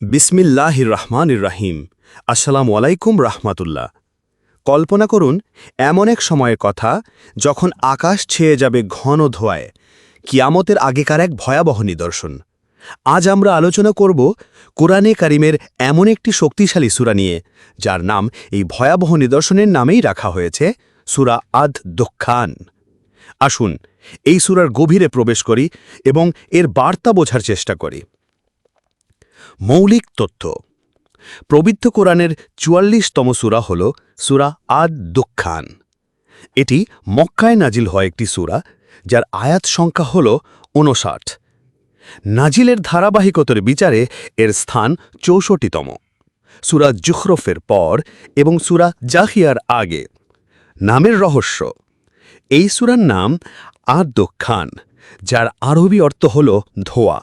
বিসমিল্লাহির রহমানির রাহিম আসসালাম আলাইকুম রাহমাতুল্লাহ কল্পনা করুন, এমন এক সময়ের কথা, যখন আকাশ ছেয়ে যাবে ঘন ধোয়ায়। কিয়ামতের আগেকার এক ভয়াবহ নিদর্শন। আজ আমরা আলোচনা করব কোরআনে কারিমের এমন একটি শক্তিশালী সুরা নিয়ে, যার নাম এই ভয়াবহ নিদর্শনের নামেই রাখা হয়েছে, সুরা আদ দক্ষান আসুন, এই সুরার গভীরে প্রবেশ করি এবং এর বার্তা বোঝার চেষ্টা করি। মৌলিক তথ্য। পবিত্র কোরআনের চুয়াল্লিশতম সুরা হল সুরা আদ দুঃখান এটি মক্কায় নাজিল হয় একটি সুরা, যার আয়াত সংখ্যা হল ঊনষাট। নাজিলের ধারাবাহিকতার বিচারে এর স্থান চৌষট্টিতম। সুরা জুখরফের পর এবং সুরা জাহিয়ার আগে। নামের রহস্য। এই সুরার নাম আদ খান যার আরবি অর্থ হল ধোয়া।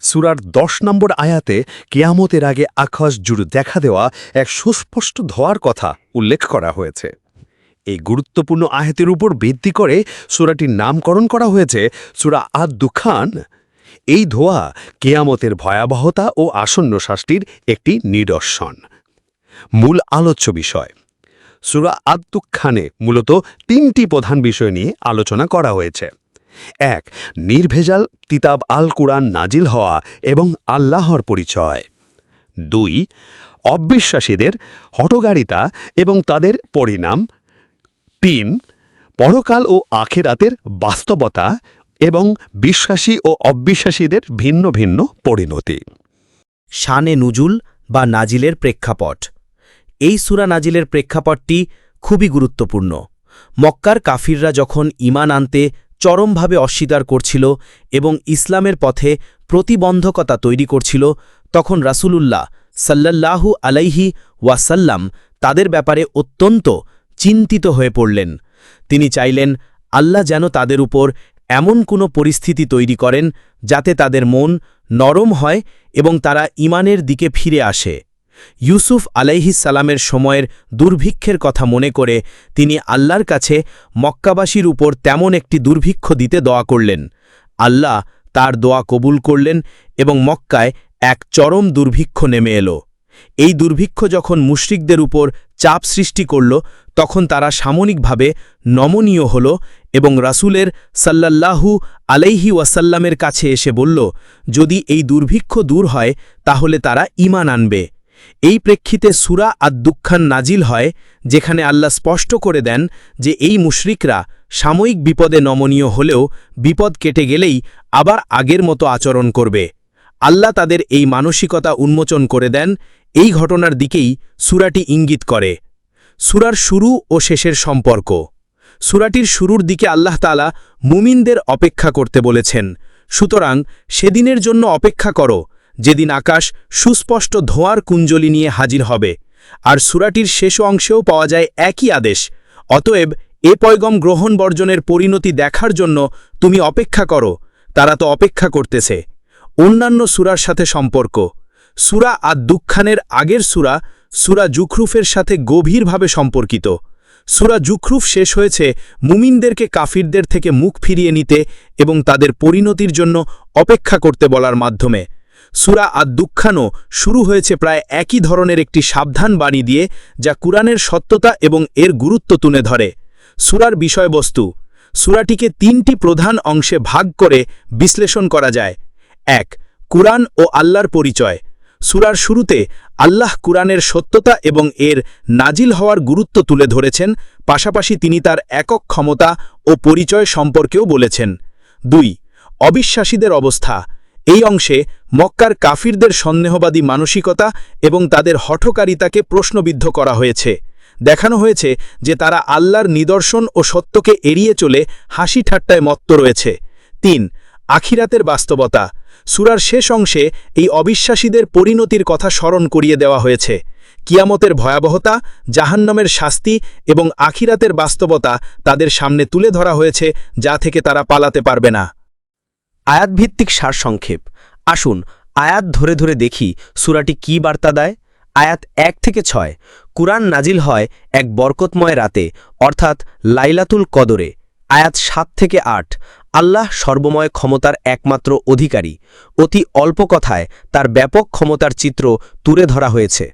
সুরার দশ নম্বর আয়াতে কেয়ামতের আগে আকাশ জুড়ে দেখা দেওয়া এক সুস্পষ্ট ধোয়ার কথা উল্লেখ করা হয়েছে। এই গুরুত্বপূর্ণ আয়াতের উপর ভিত্তি করে সুরাটির নামকরণ করা হয়েছে সুরা আদ দুখান এই ধোয়া কেয়ামতের ভয়াবহতা ও আসন্ন শাস্তির একটি নিদর্শন। মূল আলোচ্য বিষয় সুরা আত্মুখানে মূলত তিনটি প্রধান বিষয় নিয়ে আলোচনা করা হয়েছে। এক, নির্ভেজাল তিতাব আল কুরআন নাজিল হওয়া এবং আল্লাহর পরিচয়। দুই, অবিশ্বাসীদের হটগারিতা এবং তাদের পরিণাম। তিন, পরকাল ও আখেরাতের বাস্তবতা এবং বিশ্বাসী ও অবিশ্বাসীদের ভিন্ন ভিন্ন পরিণতি। শানে নুজুল বা নাজিলের প্রেক্ষাপট। এই সুরা নাজিলের প্রেক্ষাপটটি খুবই গুরুত্বপূর্ণ। মক্কার কাফিররা যখন ইমান আনতে চরমভাবে অস্বীকার করছিল এবং ইসলামের পথে প্রতিবন্ধকতা তৈরি করছিল, তখন রাসূলুল্লাহ সাল্লাল্লাহু আলাইহি ওয়াসাল্লাম তাদের ব্যাপারে অত্যন্ত চিন্তিত হয়ে পড়লেন। তিনি চাইলেন, আল্লাহ যেন তাদের উপর এমন কোনো পরিস্থিতি তৈরি করেন যাতে তাদের মন নরম হয় এবং তারা ইমানের দিকে ফিরে আসে। ইউসুফ আলাইহিসালামের সময়ের দুর্ভিক্ষের কথা মনে করে তিনি আল্লাহর কাছে মক্কাবাসীর উপর তেমন একটি দুর্ভিক্ষ দিতে দোয়া করলেন। আল্লাহ তার দোয়া কবুল করলেন এবং মক্কায় এক চরম দুর্ভিক্ষ নেমে এলো। এই দুর্ভিক্ষ যখন মুশরিকদের উপর চাপ সৃষ্টি করল, তখন তারা সাময়িকভাবে নমনীয় হল এবং রাসুলের সাল্লাল্লাহু আলাইহি ওয়াসাল্লামের কাছে এসে বলল, যদি এই দুর্ভিক্ষ দূর হয়, তাহলে তারা ইমান আনবে। এই প্রেক্ষিতে সুরা আদ্দুখান নাজিল হয়, যেখানে আল্লাহ স্পষ্ট করে দেন যে এই মুশরিকরা সাময়িক বিপদে নমনীয় হলেও বিপদ কেটে গেলেই আবার আগের মতো আচরণ করবে। আল্লাহ তাদের এই মানসিকতা উন্মোচন করে দেন, এই ঘটনার দিকেই সুরাটি ইঙ্গিত করে। সুরার শুরু ও শেষের সম্পর্ক। সুরাটির শুরুর দিকে আল্লাহ তালা মুমিনদের অপেক্ষা করতে বলেছেন, সুতরাং সেদিনের জন্য অপেক্ষা করো যেদিন আকাশ সুস্পষ্ট ধোঁয়ার কুঞ্জলি নিয়ে হাজির হবে, আর সুরাটির শেষ অংশেও পাওয়া যায় একই আদেশ, অতএব এ পয়গম গ্রহণ বর্জনের পরিণতি দেখার জন্য তুমি অপেক্ষা করো, তারা তো অপেক্ষা করতেছে। অন্যান্য সুরার সাথে সম্পর্ক, সুরা আর দুঃখানের আগের সুরা সুরা জুখরুফের সাথে গভীরভাবে সম্পর্কিত, সুরা জুখরুফ শেষ হয়েছে মুমিনদেরকে কাফিরদের থেকে মুখ ফিরিয়ে নিতে এবং তাদের পরিণতির জন্য অপেক্ষা করতে বলার মাধ্যমে। সুরা আদ্দুখানও শুরু হয়েছে প্রায় একই ধরনের একটি সাবধান বাণী দিয়ে, যা কুরআনের সত্যতা এবং এর গুরুত্ব তুলে ধরে। সুরার বিষয়বস্তু, সুরাটিকে তিনটি প্রধান অংশে ভাগ করে বিশ্লেষণ করা যায়। এক, কুরআন ও আল্লাহর পরিচয়। সুরার শুরুতে আল্লাহ কুরআনের সত্যতা এবং এর নাজিল হওয়ার গুরুত্ব তুলে ধরেছেন, পাশাপাশি তিনি তার একক ক্ষমতা ও পরিচয় সম্পর্কেও বলেছেন। দুই, অবিশ্বাসীদের অবস্থা। এই অংশে মক্কার কাফিরদের সন্দেহবাদী মানসিকতা এবং তাদের হঠকারিতাকে প্রশ্নবিদ্ধ করা হয়েছে। দেখানো হয়েছে যে তারা আল্লাহর নিদর্শন ও সত্যকে এড়িয়ে চলে হাসি ঠাট্টায় মত্ত রয়েছে। তিন, আখিরাতের বাস্তবতা। সুরার শেষ অংশে এই অবিশ্বাসীদের পরিণতির কথা স্মরণ করিয়ে দেওয়া হয়েছে। কিয়ামতের ভয়াবহতা, জাহান্নামের শাস্তি এবং আখিরাতের বাস্তবতা তাদের সামনে তুলে ধরা হয়েছে যা থেকে তারা পালাতে পারবে না। আয়াতভিত্তিক সারসংক্ষেপ। আসুন, আয়াত ধরে ধরে দেখি সুরাটি কি বার্তা দেয়? আয়াত এক থেকে ছয়। কুরআন নাজিল হয় এক বরকতময় রাতে, অর্থাৎ লাইলাতুল কদরে। আয়াত সাত থেকে আট। আল্লাহ সর্বময় ক্ষমতার একমাত্র অধিকারী। অতি অল্প কথায় তার ব্যাপক ক্ষমতার চিত্র তুলে ধরা হয়েছে।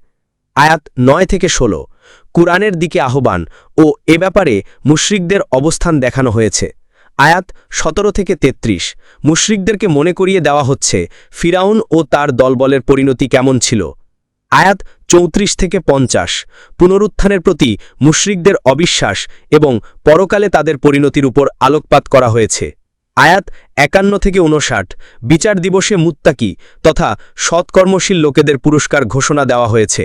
আয়াত নয় থেকে ষোলো। কুরআনের দিকে আহ্বান ও এ ব্যাপারে মুশরিকদের অবস্থান দেখানো হয়েছে। আয়াত সতেরো থেকে ৩৩ মুশরিকদেরকে মনে করিয়ে দেওয়া হচ্ছে, ফিরাউন ও তার দলবলের পরিণতি কেমন ছিল? আয়াত চৌত্রিশ থেকে পঞ্চাশ। পুনরুত্থানের প্রতি মুশরিকদের অবিশ্বাস এবং পরকালে তাদের পরিণতির উপর আলোকপাত করা হয়েছে। আয়াত একান্ন থেকে উনষাট বিচার দিবসে মুত্তাকি তথা সৎকর্মশীল লোকেদের পুরস্কার ঘোষণা দেওয়া হয়েছে।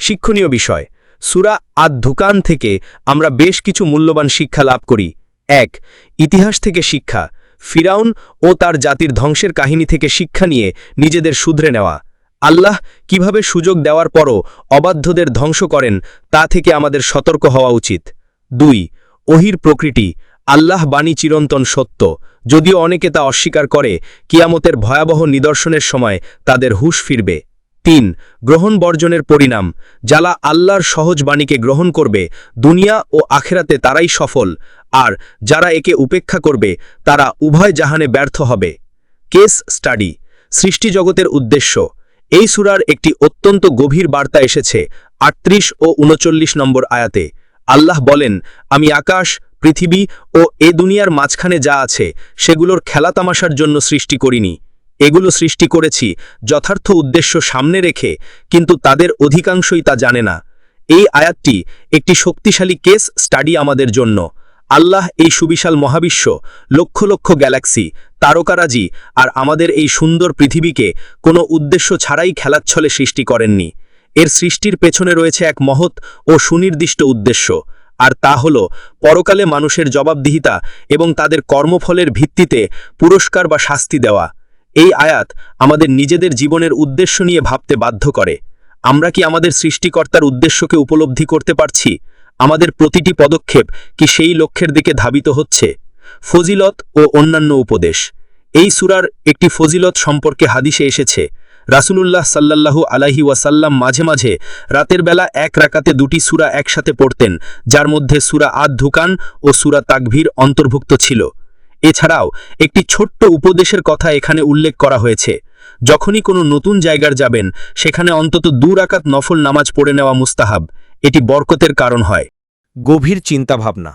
শিক্ষণীয় বিষয়, সুরা আদ ধুকান থেকে আমরা বেশ কিছু মূল্যবান শিক্ষা লাভ করি। এক, ইতিহাস থেকে শিক্ষা। ফিরাউন ও তার জাতির ধ্বংসের কাহিনী থেকে শিক্ষা নিয়ে নিজেদের শুধরে নেওয়া। আল্লাহ কীভাবে সুযোগ দেওয়ার পরও অবাধ্যদের ধ্বংস করেন, তা থেকে আমাদের সতর্ক হওয়া উচিত। দুই, ওহির প্রকৃতি। আল্লাহ বাণী চিরন্তন সত্য। যদিও অনেকে তা অস্বীকার করে, কিয়ামতের ভয়াবহ নিদর্শনের সময় তাদের হুশ ফিরবে। তিন, গ্রহণ বর্জনের পরিণাম। যারা আল্লাহর সহজ বাণীকে গ্রহণ করবে, দুনিয়া ও আখেরাতে তারাই সফল। আর যারা একে উপেক্ষা করবে, তারা উভয় জাহানে ব্যর্থ হবে। কেস স্টাডি সৃষ্টিজগতের উদ্দেশ্য। এই সুরার একটি অত্যন্ত গভীর বার্তা এসেছে আটত্রিশ ও উনচল্লিশ নম্বর আয়াতে। আল্লাহ বলেন, আমি আকাশ, পৃথিবী ও এ দুনিয়ার মাঝখানে যা আছে, সেগুলোর খেলাতামাশার জন্য সৃষ্টি করিনি। এগুলো সৃষ্টি করেছি যথার্থ উদ্দেশ্য সামনে রেখে, কিন্তু তাদের অধিকাংশই তা জানে না। এই আয়াতটি একটি শক্তিশালী কেস স্টাডি আমাদের জন্য। আল্লাহ এই সুবিশাল মহাবিশ্ব, লক্ষ লক্ষ গ্যালাক্সি, তারকারাজি আর আমাদের এই সুন্দর পৃথিবীকে কোনো উদ্দেশ্য ছাড়াই খেলাচ্ছলে সৃষ্টি করেননি। এর সৃষ্টির পেছনে রয়েছে এক মহৎ ও সুনির্দিষ্ট উদ্দেশ্য, আর তা হল পরকালে মানুষের জবাবদিহিতা এবং তাদের কর্মফলের ভিত্তিতে পুরস্কার বা শাস্তি দেওয়া। এই আয়াত আমাদের নিজেদের জীবনের উদ্দেশ্য নিয়ে ভাবতে বাধ্য করে। আমরা কি আমাদের সৃষ্টিকর্তার উদ্দেশ্যকে উপলব্ধি করতে পারছি? আমাদের প্রতিটি পদক্ষেপ কি সেই লক্ষ্যের দিকে ধাবিত হচ্ছে? ফজিলত ও অন্যান্য উপদেশ। এই সুরার একটি ফজিলত সম্পর্কে হাদিসে এসেছে, রাসূলুল্লাহ সাল্লাল্লাহু আলাইহি ওয়াসাল্লাম মাঝে মাঝে রাতের বেলা এক রাকাতে দুটি সুরা একসাথে পড়তেন, যার মধ্যে সুরা আদ ধুকান ও সুরা তাকভীর অন্তর্ভুক্ত ছিল। এছাড়াও একটি ছোট্ট উপদেশের কথা এখানে উল্লেখ করা হয়েছে, যখনই কোনো নতুন জায়গার যাবেন, সেখানে অন্তত দু রাকাত নফল নামাজ পড়ে নেওয়া মুস্তাহাব। এটি বরকতের কারণ হয়। গভীর চিন্তাভাবনা।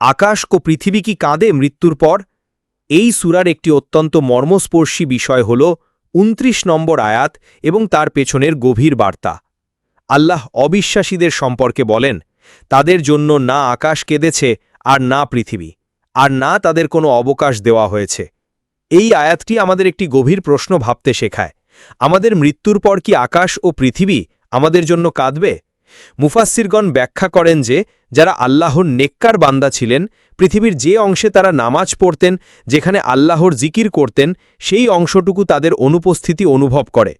আকাশ ও পৃথিবী কি কাঁদে মৃত্যুর পর? এই সুরার একটি অত্যন্ত মর্মস্পর্শী বিষয় হল উনত্রিশ নম্বর আয়াত এবং তার পেছনের গভীর বার্তা। আল্লাহ অবিশ্বাসীদের সম্পর্কে বলেন, তাদের জন্য না আকাশ কেঁদেছে আর না পৃথিবী, আর না তাদের কোনো অবকাশ দেওয়া হয়েছে। এই আয়াতটি আমাদের একটি গভীর প্রশ্ন ভাবতে শেখায়। আমাদের মৃত্যুর পর কি আকাশ ও পৃথিবী আমাদের জন্য কাঁদবে? মুফাসিরগণ ব্যাখ্যা করেন যে, যারা আল্লাহর নেককার বান্দা ছিলেন, পৃথিবীর যে অংশে তারা নামাজ পড়তেন, যেখানে আল্লাহর জিকির করতেন, সেই অংশটুকু তাদের অনুপস্থিতি অনুভব করে।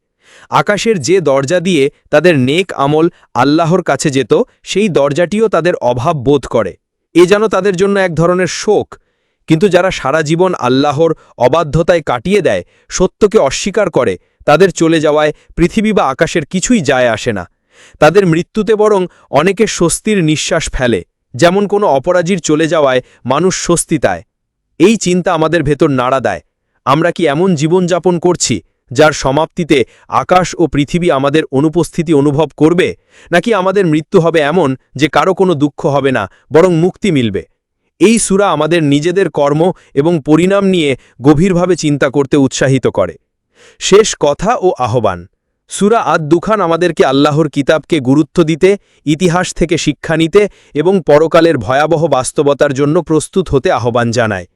আকাশের যে দরজা দিয়ে তাদের নেক আমল আল্লাহর কাছে যেত, সেই দরজাটিও তাদের অভাব বোধ করে। এ যেন তাদের জন্য এক ধরনের শোক। কিন্তু যারা সারা জীবন আল্লাহর অবাধ্যতায় কাটিয়ে দেয়, সত্যকে অস্বীকার করে, তাদের চলে যাওয়ায় পৃথিবী বা আকাশের কিছুই যায় আসে না। তাদের মৃত্যুতে বরং অনেকে স্বস্তির নিঃশ্বাস ফেলে, যেমন কোনো অপরাজীর চলে যাওয়ায় মানুষ স্বস্তি পায় এই চিন্তা আমাদের ভেতর নাড়া দেয়। আমরা কি এমন জীবনযাপন করছি, যার সমাপ্তিতে আকাশ ও পৃথিবী আমাদের অনুপস্থিতি অনুভব করবে? নাকি আমাদের মৃত্যু হবে এমন যে কারও কোনো দুঃখ হবে না, বরং মুক্তি মিলবে? এই সুরা আমাদের নিজেদের কর্ম এবং পরিণাম নিয়ে গভীরভাবে চিন্তা করতে উৎসাহিত করে। শেষ কথা ও আহ্বান। সুরা আদ দুখান আমাদেরকে আল্লাহর কিতাবকে গুরুত্ব দিতে, ইতিহাস থেকে শিক্ষা নিতে এবং পরকালের ভয়াবহ বাস্তবতার জন্য প্রস্তুত হতে আহ্বান জানায়।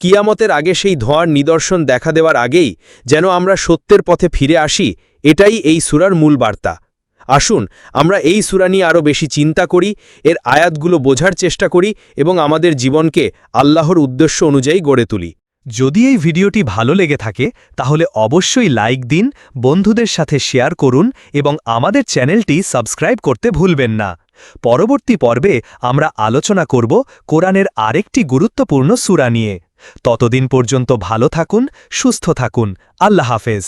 কিয়ামতের আগে সেই ধোঁয়ার নিদর্শন দেখা দেওয়ার আগেই যেন আমরা সত্যের পথে ফিরে আসি, এটাই এই সুরার মূল বার্তা। আসুন, আমরা এই সুরা নিয়ে আরও বেশি চিন্তা করি, এর আয়াতগুলো বোঝার চেষ্টা করি এবং আমাদের জীবনকে আল্লাহর উদ্দেশ্য অনুযায়ী গড়ে তুলি। যদি এই ভিডিওটি ভালো লেগে থাকে, তাহলে অবশ্যই লাইক দিন, বন্ধুদের সাথে শেয়ার করুন এবং আমাদের চ্যানেলটি সাবস্ক্রাইব করতে ভুলবেন না। পরবর্তী পর্বে আমরা আলোচনা করব কোরআনের আরেকটি গুরুত্বপূর্ণ সুরা নিয়ে। ততদিন পর্যন্ত ভালো থাকুন, সুস্থ থাকুন। আল্লাহ হাফেজ।